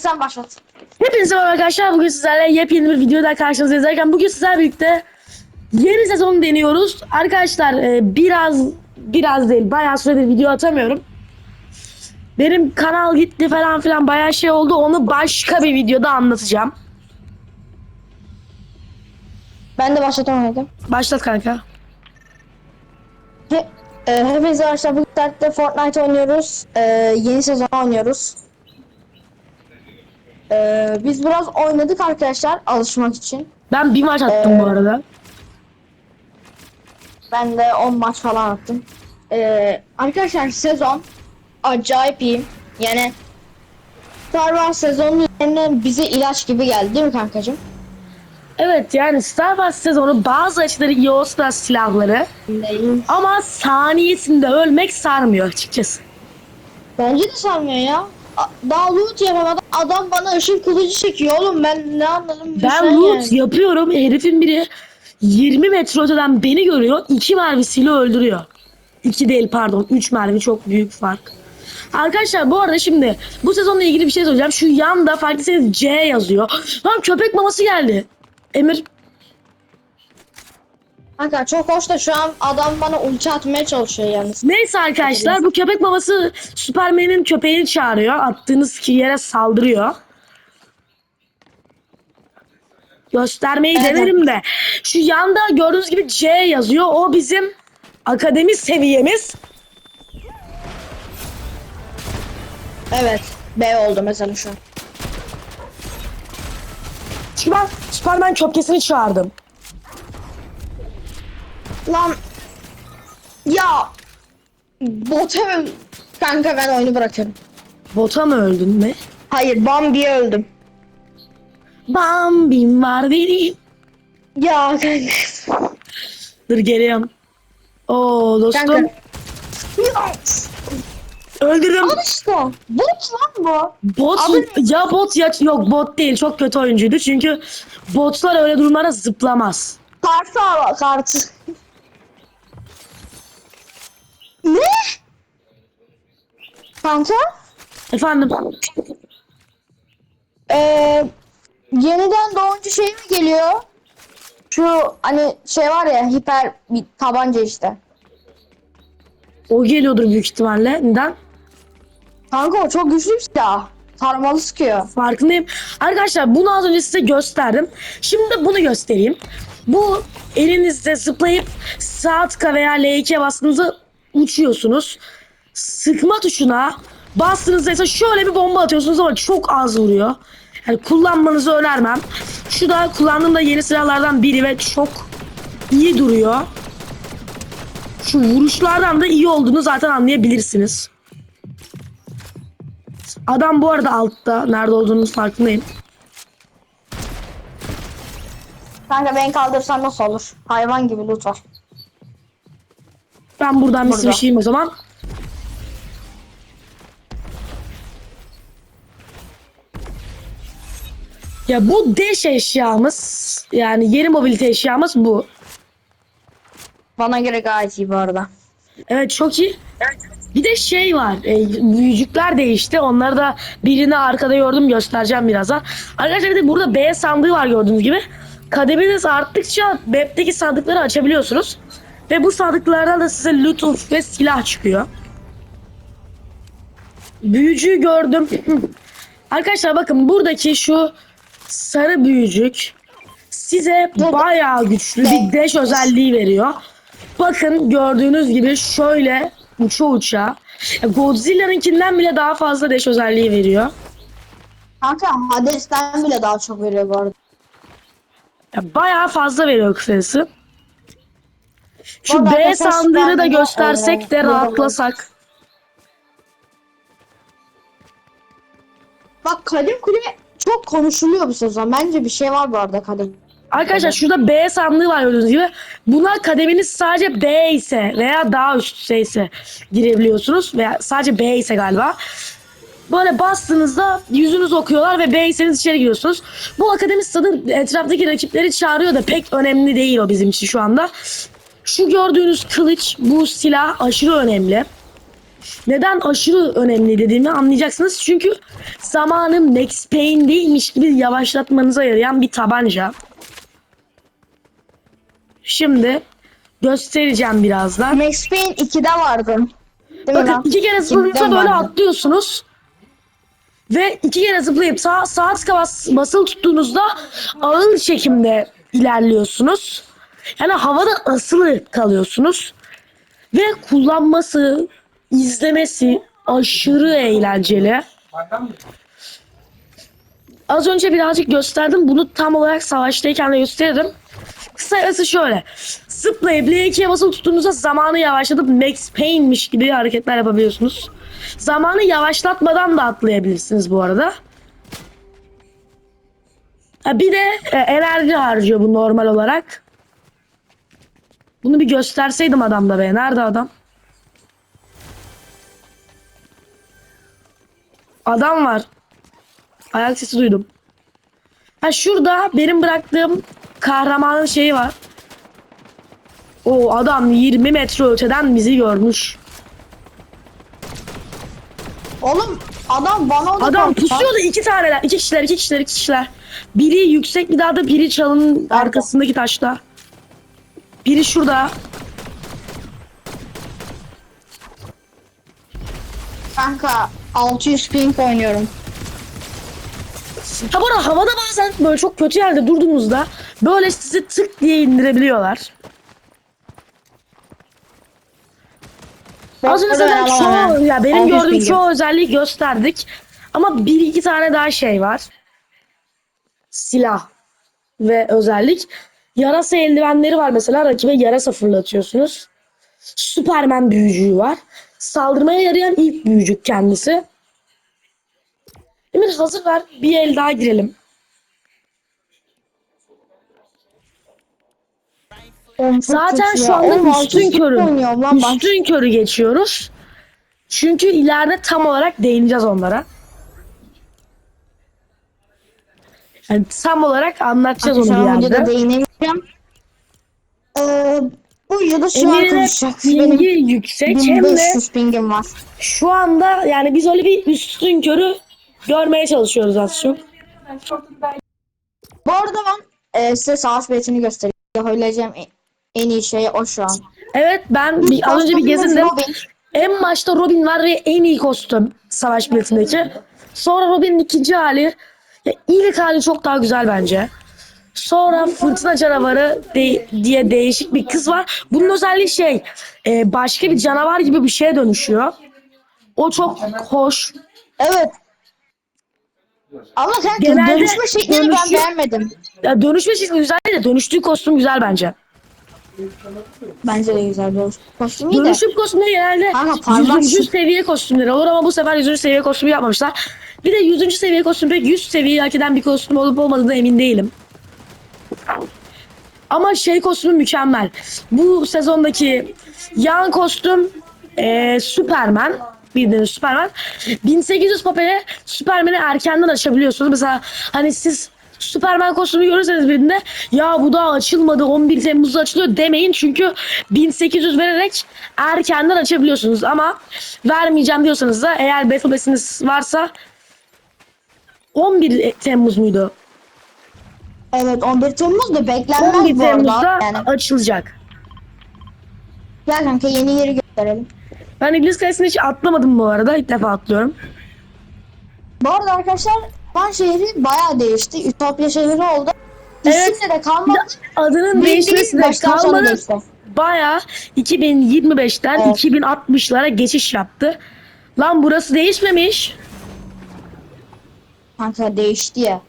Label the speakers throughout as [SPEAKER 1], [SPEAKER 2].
[SPEAKER 1] sen başlat.
[SPEAKER 2] Hepinize merhaba arkadaşlar. Bugün sizlerle yepyeni bir videoda karşınızdayız. Derken bugün sizlerle birlikte yeni sezonu deniyoruz. Arkadaşlar e, biraz biraz değil bayağı süredir video atamıyorum. Benim kanal gitti falan filan bayağı şey oldu. Onu başka bir videoda anlatacağım.
[SPEAKER 1] Ben de başlatamadım.
[SPEAKER 2] Başlat kanka.
[SPEAKER 1] He, e, hepinize arkadaşlar dertte Fortnite oynuyoruz. E, yeni sezon oynuyoruz. E, biz biraz oynadık arkadaşlar alışmak için.
[SPEAKER 2] Ben bir maç attım
[SPEAKER 1] Ee,
[SPEAKER 2] bu arada.
[SPEAKER 1] Ben de 10 maç falan attım. E, arkadaşlar sezon acayip iyi. Yani Star Wars sezonunun üzerinden bize ilaç gibi geldi değil mi kankacığım?
[SPEAKER 2] Evet yani Star Wars sezonu bazı açıları iyi olsa da silahları ama saniyesinde ölmek sarmıyor açıkçası.
[SPEAKER 1] Bence de sarmıyor ya. Daha loot yapamadım. Adam bana ışın kılıcı çekiyor oğlum. Ben ne anladım?
[SPEAKER 2] Ben loot
[SPEAKER 1] yani.
[SPEAKER 2] yapıyorum. Herifin biri 20 metre öteden beni görüyor. 2 mermisiyle öldürüyor. 2 değil pardon. 3 mermi çok büyük fark. Arkadaşlar bu arada şimdi bu sezonla ilgili bir şey söyleyeceğim. Şu yanda farklıysanız C yazıyor. Lan köpek maması geldi. Emir
[SPEAKER 1] Kanka çok hoş da şu an adam bana ulti atmaya çalışıyor yalnız.
[SPEAKER 2] Neyse arkadaşlar bu köpek maması Superman'in köpeğini çağırıyor. Attığınız ki yere saldırıyor. Göstermeyi
[SPEAKER 1] Evet.
[SPEAKER 2] denerim de. Şu yanda gördüğünüz gibi C yazıyor. O bizim akademi seviyemiz.
[SPEAKER 1] Evet. B oldu mesela şu an.
[SPEAKER 2] Çünkü ben Superman köpkesini çağırdım.
[SPEAKER 1] Lan. Ya. Bota öl- Kanka ben oyunu bırakıyorum.
[SPEAKER 2] Bota mı öldün mü?
[SPEAKER 1] Hayır Bambi'ye öldüm.
[SPEAKER 2] Bambim var benim.
[SPEAKER 1] Ya kanka.
[SPEAKER 2] Dur geliyorum. Oo dostum.
[SPEAKER 1] Kanka. Ya,
[SPEAKER 2] Öldürdüm.
[SPEAKER 1] Al işte. Bot lan bu.
[SPEAKER 2] Bot
[SPEAKER 1] Adı
[SPEAKER 2] ya bot ya yok bot değil çok kötü oyuncuydu çünkü botlar öyle durumlara zıplamaz.
[SPEAKER 1] Kartı al kartı. Ne? Kanka?
[SPEAKER 2] Efendim
[SPEAKER 1] Ee, yeniden doğunca şey mi geliyor? Şu hani şey var ya hiper bir tabanca işte.
[SPEAKER 2] o geliyordur büyük ihtimalle. Neden?
[SPEAKER 1] Kanka o çok güçlü bir silah. Sarmalı sıkıyor.
[SPEAKER 2] Farkındayım. Arkadaşlar bunu az önce size gösterdim. Şimdi bunu göstereyim. Bu elinizde zıplayıp sağ tıka veya L2'ye bastığınızda uçuyorsunuz. Sıkma tuşuna bastığınızda ise şöyle bir bomba atıyorsunuz ama çok az vuruyor. Yani kullanmanızı önermem. Şu da kullandığım da yeni silahlardan biri ve çok iyi duruyor. Şu vuruşlardan da iyi olduğunu zaten anlayabilirsiniz. Adam bu arada altta. Nerede olduğunun farkındayım.
[SPEAKER 1] Kanka ben kaldırsan nasıl olur? Hayvan gibi loot var.
[SPEAKER 2] Ben buradan bir sıvışayım o zaman. Ya bu deş eşyamız yani yeni mobilite eşyamız bu.
[SPEAKER 1] Bana göre gayet iyi bu arada.
[SPEAKER 2] Evet çok iyi. Bir de şey var. E, büyücükler değişti. Onları da birini arkada gördüm göstereceğim birazdan. Arkadaşlar bir de burada B sandığı var gördüğünüz gibi. Kademiniz arttıkça map'teki sandıkları açabiliyorsunuz. Ve bu sandıklardan da size loot ve silah çıkıyor. Büyücüyü gördüm. Arkadaşlar bakın buradaki şu sarı büyücük size bayağı güçlü bir dash özelliği veriyor. Bakın gördüğünüz gibi şöyle uça uça Godzilla'nınkinden bile daha fazla dash özelliği veriyor.
[SPEAKER 1] Kanka Hades'ten bile daha çok veriyor bu arada.
[SPEAKER 2] Ya bayağı fazla veriyor kısacası. Şu B
[SPEAKER 1] arkadaşlar
[SPEAKER 2] sandığını da
[SPEAKER 1] ben de,
[SPEAKER 2] göstersek de
[SPEAKER 1] e,
[SPEAKER 2] rahatlasak.
[SPEAKER 1] Bak Kadim Kule çok konuşuluyor bu sezon. Bence bir şey var bu arada Kadim.
[SPEAKER 2] Arkadaşlar şurada B sandığı var gördüğünüz gibi. Buna kademiniz sadece B ise veya daha üstte ise girebiliyorsunuz. Veya sadece B ise galiba. Böyle bastığınızda yüzünüz okuyorlar ve B iseniz içeri giriyorsunuz. Bu akademi stadın etraftaki rakipleri çağırıyor da pek önemli değil o bizim için şu anda. Şu gördüğünüz kılıç, bu silah aşırı önemli. Neden aşırı önemli dediğimi anlayacaksınız. Çünkü zamanı Max Payne değilmiş gibi yavaşlatmanıza yarayan bir tabanca. Şimdi göstereceğim birazdan.
[SPEAKER 1] Max Payne 2'de vardı. Değil
[SPEAKER 2] Bakın iki kere
[SPEAKER 1] Cidden
[SPEAKER 2] böyle atlıyorsunuz. Ve iki kere zıplayıp sağ, sağ tıka bas, basılı tuttuğunuzda ağır çekimde ilerliyorsunuz. Yani havada asılı kalıyorsunuz. Ve kullanması, izlemesi aşırı eğlenceli. Az önce birazcık gösterdim. Bunu tam olarak savaştayken de gösteririm. Kısacası şöyle. Zıplayıp L2'ye basılı tuttuğunuzda zamanı yavaşlatıp Max Payne'miş gibi hareketler yapabiliyorsunuz. Zamanı yavaşlatmadan da atlayabilirsiniz bu arada. Bir de e, enerji harcıyor bu normal olarak. Bunu bir gösterseydim adamda be. Nerede adam? Adam var. Ayak sesi duydum. Ha şurada benim bıraktığım kahramanın şeyi var. O adam 20 metre öteden bizi görmüş.
[SPEAKER 1] Oğlum adam bana oldu.
[SPEAKER 2] Adam pusuyordu iki taneler. iki kişiler, iki kişiler, iki kişiler. Biri yüksek bir dağda, biri çalının arkasındaki taşta. Biri şurada.
[SPEAKER 1] Kanka 600 ping oynuyorum.
[SPEAKER 2] Ha bu arada havada bazen böyle çok kötü yerde durduğunuzda böyle sizi tık diye indirebiliyorlar. Az önce zaten çoğu, ya benim
[SPEAKER 1] 600
[SPEAKER 2] gördüğüm çoğu özelliği gösterdik. Ama bir iki tane daha şey var. Silah ve özellik. Yarasa eldivenleri var mesela rakibe yarasa fırlatıyorsunuz. Süpermen büyücüğü var. Saldırmaya yarayan ilk büyücük kendisi. Emir hazır ver bir el daha girelim. Zaten şu anda üstün
[SPEAKER 1] 600
[SPEAKER 2] körü. Üstün körü geçiyoruz. Çünkü ileride tam olarak değineceğiz onlara. Yani tam olarak anlatacağız onu
[SPEAKER 1] Şu an
[SPEAKER 2] bir
[SPEAKER 1] videoda
[SPEAKER 2] yerde.
[SPEAKER 1] değinemeyeceğim. Ee, bu videoda şu an
[SPEAKER 2] Emir'in
[SPEAKER 1] konuşacak. Benim
[SPEAKER 2] yüksek hem de
[SPEAKER 1] 1500 pingim var.
[SPEAKER 2] şu anda yani biz öyle bir üstün körü görmeye çalışıyoruz az çok.
[SPEAKER 1] Bu arada ben e, size savaş biletini göstereyim. Yapabileceğim en, en iyi şey o şu an.
[SPEAKER 2] Evet ben bir, az önce bir gezindim.
[SPEAKER 1] Robin.
[SPEAKER 2] En başta Robin var ve en iyi kostüm savaş biletindeki. Sonra Robin'in ikinci hali. Ya ilk hali çok daha güzel bence. Sonra fırtına canavarı de- diye değişik bir kız var. Bunun özelliği şey e, başka bir canavar gibi bir şeye dönüşüyor. O çok hoş.
[SPEAKER 1] Evet. Ama kanka
[SPEAKER 2] Genelde
[SPEAKER 1] dönüşme şeklini ben
[SPEAKER 2] dönüşü-
[SPEAKER 1] beğenmedim.
[SPEAKER 2] Ya dönüşme şekli güzel de dönüştüğü kostüm güzel bence.
[SPEAKER 1] Bence de güzel dönüş. Kostüm iyi de.
[SPEAKER 2] Dönüşüm kostümleri genelde
[SPEAKER 1] Kanka parmak
[SPEAKER 2] 100.
[SPEAKER 1] şu-
[SPEAKER 2] seviye kostümleri olur ama bu sefer 100. seviye kostümü yapmamışlar. Bir de 100. seviye kostüm pek 100 seviyeyi hak eden bir kostüm olup olmadığına emin değilim. Ama şey kostümü mükemmel. Bu sezondaki yan kostüm eee Superman. Bildiğiniz Superman. 1800 papele Superman'i erkenden açabiliyorsunuz. Mesela hani siz Superman kostümü görürseniz birinde ya bu daha açılmadı 11 Temmuz'da açılıyor demeyin çünkü 1800 vererek erkenden açabiliyorsunuz ama vermeyeceğim diyorsanız da eğer Battle Pass'iniz varsa 11 Temmuz muydu?
[SPEAKER 1] Evet 11 Temmuz da beklenmez
[SPEAKER 2] 11
[SPEAKER 1] bu arada.
[SPEAKER 2] Temmuz'da
[SPEAKER 1] Yani.
[SPEAKER 2] açılacak.
[SPEAKER 1] Gel kanka yeni yeri gösterelim.
[SPEAKER 2] Ben İngiliz Kalesi'ne hiç atlamadım bu arada. İlk defa atlıyorum.
[SPEAKER 1] Bu arada arkadaşlar Van şehri bayağı değişti. Ütopya şehri oldu.
[SPEAKER 2] Evet.
[SPEAKER 1] İsimle de kalmadı.
[SPEAKER 2] Adının
[SPEAKER 1] Bildiğin
[SPEAKER 2] değişmesi de
[SPEAKER 1] baştan sona
[SPEAKER 2] kalmadı.
[SPEAKER 1] değişti.
[SPEAKER 2] Baya 2025'ten
[SPEAKER 1] Evet.
[SPEAKER 2] 2060'lara geçiş yaptı. Lan burası değişmemiş.
[SPEAKER 1] Kanka değişti ya.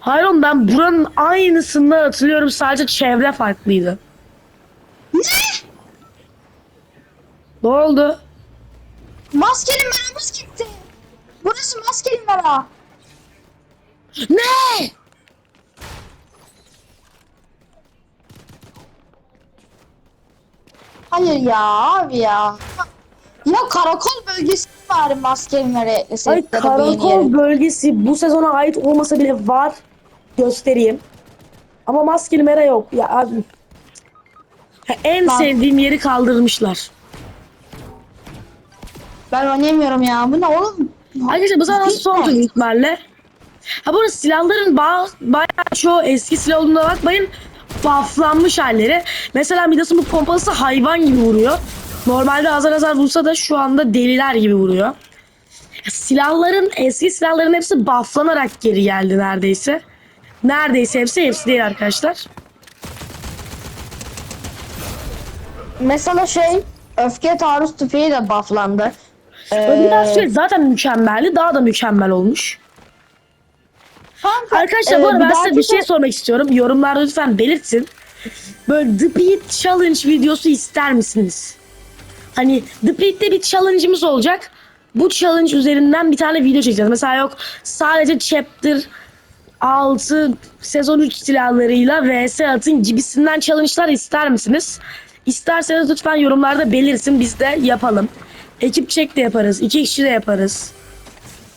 [SPEAKER 2] Hayır oğlum ben buranın aynısından hatırlıyorum. Sadece çevre farklıydı.
[SPEAKER 1] Ne?
[SPEAKER 2] Ne oldu?
[SPEAKER 1] Maskeli meramız gitti. Burası maskeli mera.
[SPEAKER 2] Ne?
[SPEAKER 1] Hayır ya abi ya. Ya karakol bölgesi bari maskeli mera
[SPEAKER 2] Ay karakol bölgesi bu sezona ait olmasa bile var. Göstereyim. Ama maskeli mera yok. Ya abi. Ha, En
[SPEAKER 1] Bak.
[SPEAKER 2] sevdiğim yeri kaldırmışlar.
[SPEAKER 1] Ben oynayamıyorum ya. Bu ne oğlum?
[SPEAKER 2] Arkadaşlar bu zaman son büyük ihtimalle. Ha bu arada silahların ba bayağı çoğu eski silah olduğuna bakmayın. Bufflanmış halleri. Mesela Midas'ın bu pompalısı hayvan gibi vuruyor. Normalde azar azar vursa da şu anda deliler gibi vuruyor. Silahların, eski silahların hepsi bufflanarak geri geldi neredeyse. Neredeyse hepsi, hepsi değil arkadaşlar.
[SPEAKER 1] Mesela şey öfke taarruz tüfeği de bufflandı. Ee,
[SPEAKER 2] şey zaten mükemmeldi. Daha da mükemmel olmuş.
[SPEAKER 1] kanka,
[SPEAKER 2] Arkadaşlar bu
[SPEAKER 1] e,
[SPEAKER 2] arada ben size bir şey
[SPEAKER 1] se-
[SPEAKER 2] sormak istiyorum. Yorumlarda lütfen belirtin. Böyle The Beat Challenge videosu ister misiniz? Hani The Beat'te bir challenge'ımız olacak. Bu challenge üzerinden bir tane video çekeceğiz. Mesela yok sadece chapter 6 sezon 3 silahlarıyla vs atın gibisinden challenge'lar ister misiniz? İsterseniz lütfen yorumlarda belirsin biz de yapalım. Ekip çek de yaparız. iki kişi de yaparız.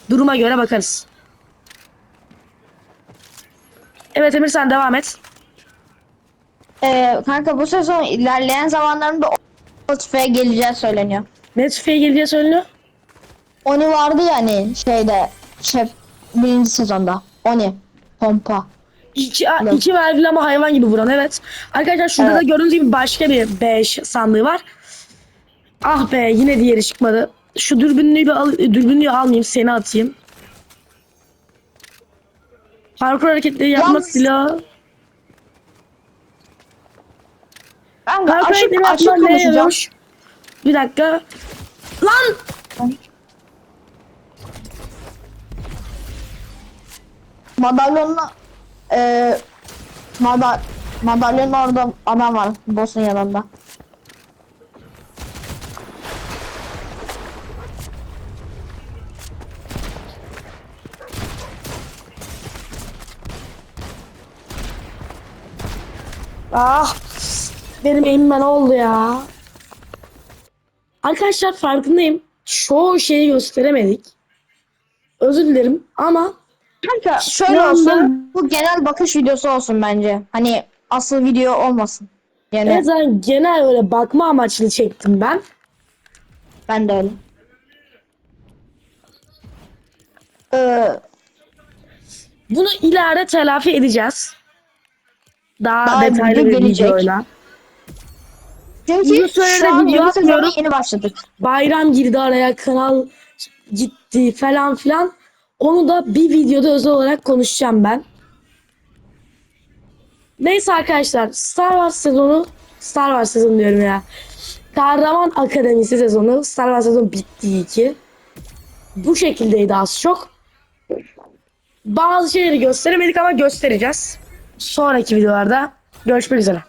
[SPEAKER 2] Duruma göre bakarız. Evet Emir sen devam et.
[SPEAKER 1] e, kanka bu sezon ilerleyen zamanlarında tüfeğe geleceği söyleniyor.
[SPEAKER 2] Ne tüfeğe geldiği söyleniyor?
[SPEAKER 1] Oni vardı ya hani şeyde şef birinci sezonda. Oni pompa.
[SPEAKER 2] İki, a- iki mermili ama hayvan gibi vuran evet. Arkadaşlar şurada
[SPEAKER 1] Evet.
[SPEAKER 2] da gördüğünüz gibi başka bir 5 sandığı var. Ah be yine diğeri çıkmadı. Şu dürbünlüğü bir al, dürbünlüğü almayayım seni atayım. Parkur hareketleri yapma
[SPEAKER 1] Yalnız-
[SPEAKER 2] silahı.
[SPEAKER 1] Ben
[SPEAKER 2] Parkur
[SPEAKER 1] açık, açık
[SPEAKER 2] ne
[SPEAKER 1] konuşacağım.
[SPEAKER 2] Bir dakika. Lan!
[SPEAKER 1] Madalyonla e, mada, madalyonun orada adam var boss'un yanında.
[SPEAKER 2] Ah! Benim eğimime ne oldu ya? Arkadaşlar farkındayım. Çoğu şeyi gösteremedik. Özür dilerim ama
[SPEAKER 1] Kanka şöyle
[SPEAKER 2] Şu anda-
[SPEAKER 1] olsun. Bu genel bakış videosu olsun bence. Hani asıl video olmasın. Yani
[SPEAKER 2] evet, zaten genel öyle bakma amaçlı çektim ben.
[SPEAKER 1] ben de öyle. Ee,
[SPEAKER 2] Bunu ileride telafi edeceğiz. Daha,
[SPEAKER 1] Daha
[SPEAKER 2] detaylı
[SPEAKER 1] video
[SPEAKER 2] bir
[SPEAKER 1] gelecek.
[SPEAKER 2] videoyla.
[SPEAKER 1] Çünkü şu an
[SPEAKER 2] video atmıyorum.
[SPEAKER 1] yeni başladık.
[SPEAKER 2] Bayram girdi araya kanal gitti falan filan. Onu da bir videoda özel olarak konuşacağım ben. Neyse arkadaşlar Star Wars sezonu Star Wars sezonu diyorum ya. Kahraman Akademisi sezonu Star Wars sezonu bitti ki. Bu şekildeydi az çok. Bazı şeyleri gösteremedik ama göstereceğiz. Sonraki videolarda görüşmek üzere.